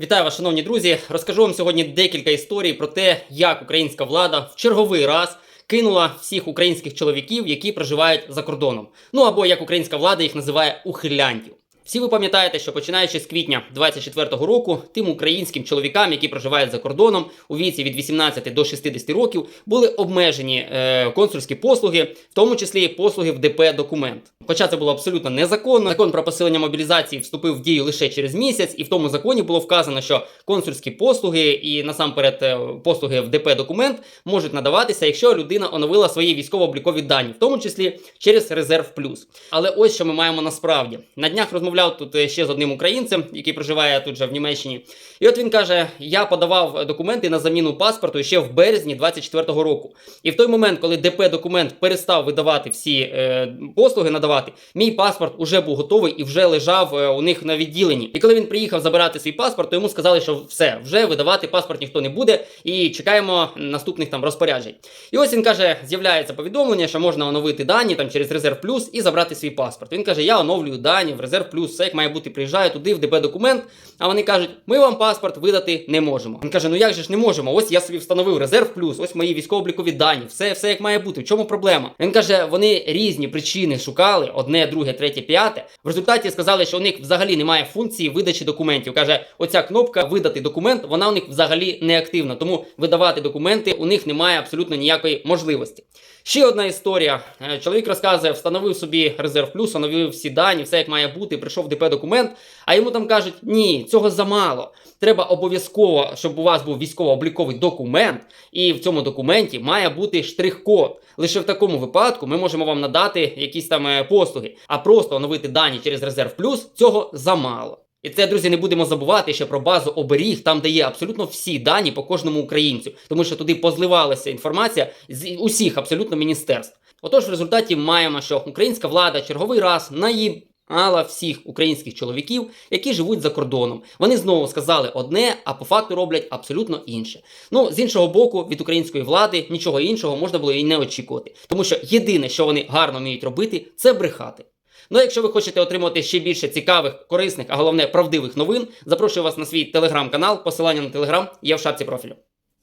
Вітаю вас, шановні друзі. Розкажу вам сьогодні декілька історій про те, як українська влада в черговий раз кинула всіх українських чоловіків, які проживають за кордоном. Ну або як українська влада їх називає ухилянтів. Всі ви пам'ятаєте, що починаючи з квітня 24-го року, тим українським чоловікам, які проживають за кордоном у віці від 18 до 60 років, були обмежені е, консульські послуги, в тому числі послуги в ДП документ. Хоча це було абсолютно незаконно. Закон про посилення мобілізації вступив в дію лише через місяць, і в тому законі було вказано, що консульські послуги і насамперед е, послуги в ДП документ можуть надаватися, якщо людина оновила свої військово-облікові дані, в тому числі через резерв плюс. Але ось що ми маємо насправді. На днях розмовляв тут е, ще з одним українцем, який проживає тут же в Німеччині. І от він каже: я подавав документи на заміну паспорту ще в березні 24-го року. І в той момент, коли ДП документ перестав видавати всі е, послуги, надавати, мій паспорт уже був готовий і вже лежав е, у них на відділенні. І коли він приїхав забирати свій паспорт, то йому сказали, що все, вже видавати паспорт ніхто не буде, і чекаємо наступних там розпоряджень. І ось він каже: з'являється повідомлення, що можна оновити дані там через резерв плюс і забрати свій паспорт. Він каже: Я оновлюю дані в резерв плюс, все як має бути. Приїжджаю туди в ДП документ. А вони кажуть, ми вам паспорт видати не можемо. Він каже: Ну як же ж не можемо? Ось я собі встановив резерв плюс, ось мої військово-облікові дані, все, все як має бути. В чому проблема? Він каже, вони різні причини шукали: одне, друге, третє, п'яте. В результаті сказали, що у них взагалі немає функції видачі документів. Каже, оця кнопка видати документ, вона у них взагалі не активна. Тому видавати документи у них немає абсолютно ніякої можливості. Ще одна історія. Е, Чоловік розказує, встановив собі резерв плюс, оновив всі дані, все як має бути, прийшов ДП документ, а йому там кажуть, ні, цього замало. Треба обов'язково, щоб у вас був військово-обліковий документ, і в цьому документі має бути штрих-код. Лише в такому випадку ми можемо вам надати якісь там е, послуги, а просто оновити дані через резерв плюс цього замало. І це, друзі, не будемо забувати ще про базу оберіг, там де є абсолютно всі дані по кожному українцю, тому що туди позливалася інформація з усіх абсолютно міністерств. Отож, в результаті маємо, що українська влада черговий раз наїбала всіх українських чоловіків, які живуть за кордоном. Вони знову сказали одне, а по факту роблять абсолютно інше. Ну, з іншого боку, від української влади нічого іншого можна було і не очікувати, тому що єдине, що вони гарно вміють робити, це брехати. Ну, якщо ви хочете отримати ще більше цікавих, корисних, а головне правдивих новин, запрошую вас на свій телеграм-канал. Посилання на телеграм є в шапці профілю.